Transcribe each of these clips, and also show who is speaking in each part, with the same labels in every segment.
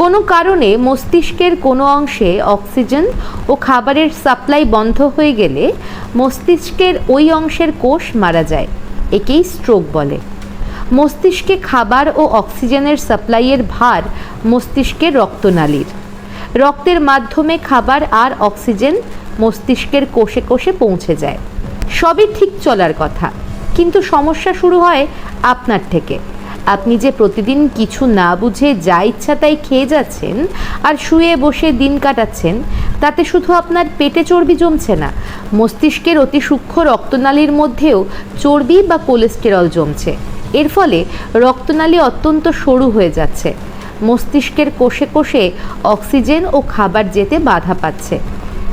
Speaker 1: কোনো কারণে মস্তিষ্কের কোনো অংশে অক্সিজেন ও খাবারের সাপ্লাই বন্ধ হয়ে গেলে মস্তিষ্কের ওই অংশের কোষ মারা যায়, একেই স্ট্রোক বলে। মস্তিষ্কে খাবার ও অক্সিজেনের সাপ্লাইয়ের ভার মস্তিষ্কের রক্তনালীর। রক্তের মাধ্যমে খাবার আর অক্সিজেন মস্তিষ্কের কোষে কোষে পৌঁছে যায়। সবই ঠিক চলার কথা, কিন্তু সমস্যা শুরু হয় আপনার থেকে। আপনি যে প্রতিদিন কিছু না বুঝে যা ইচ্ছা তাই খেয়ে যাচ্ছেন আর শুয়ে বসে দিন কাটাচ্ছেন, তাতে শুধু আপনার পেটে চর্বি জমছে না, মস্তিষ্কের অতি সূক্ষ্ম রক্তনালীর মধ্যেও চর্বি বা কোলেস্টেরল জমছে। এর ফলে রক্তনালী অত্যন্ত সরু হয়ে যাচ্ছে। মস্তিষ্কের কোষে কোষে অক্সিজেন ও খাবার যেতে বাধা পাচ্ছে।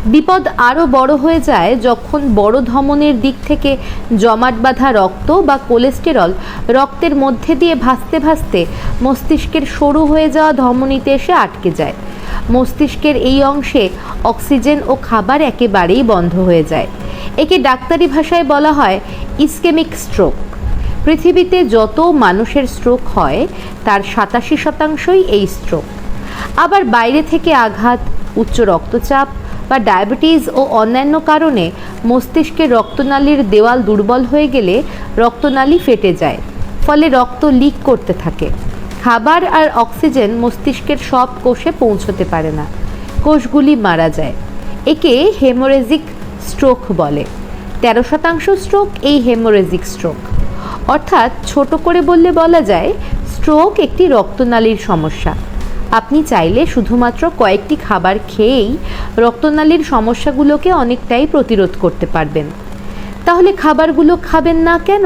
Speaker 1: বিপদ আরও বড় হয়ে যায় যখন বড় ধমনের দিক থেকে জমাট বাঁধা রক্ত বা কোলেস্টেরল রক্তের মধ্যে দিয়ে ভাসতে ভাসতে মস্তিষ্কের সরু হয়ে যাওয়া ধমনীতে এসে আটকে যায়। মস্তিষ্কের এই অংশে অক্সিজেন ও খাবার একেবারেই বন্ধ হয়ে যায়। একে ডাক্তারি ভাষায় বলা হয় ইসকেমিক স্ট্রোক। পৃথিবীতে যত মানুষের স্ট্রোক হয়, তার সাতাশি শতাংশই এই স্ট্রোক। আবার বাইরে থেকে আঘাত, উচ্চ রক্তচাপ বা ডায়াবেটিস ও অন্যান্য কারণে মস্তিষ্কের রক্তনালীর দেওয়াল দুর্বল হয়ে গেলে রক্তনালী ফেটে যায়, ফলে রক্ত লিক করতে থাকে। খাবার আর অক্সিজেন মস্তিষ্কের সব কোষে পৌঁছতে পারে না। কোষগুলি মারা যায়, একে হেমোরেজিক স্ট্রোক বলে। তেরো শতাংশ স্ট্রোক এই হেমোরেজিক স্ট্রোক। অর্থাৎ ছোট করে বললে বলা যায়, স্ট্রোক একটি রক্তনালীর সমস্যা। আপনি চাইলে শুধুমাত্র কয়েকটি খাবার খেয়েই রক্তনালীর সমস্যাগুলোকে অনেকটাই প্রতিরোধ করতে পারবেন। তাহলে খাবারগুলো খাবেন না কেন?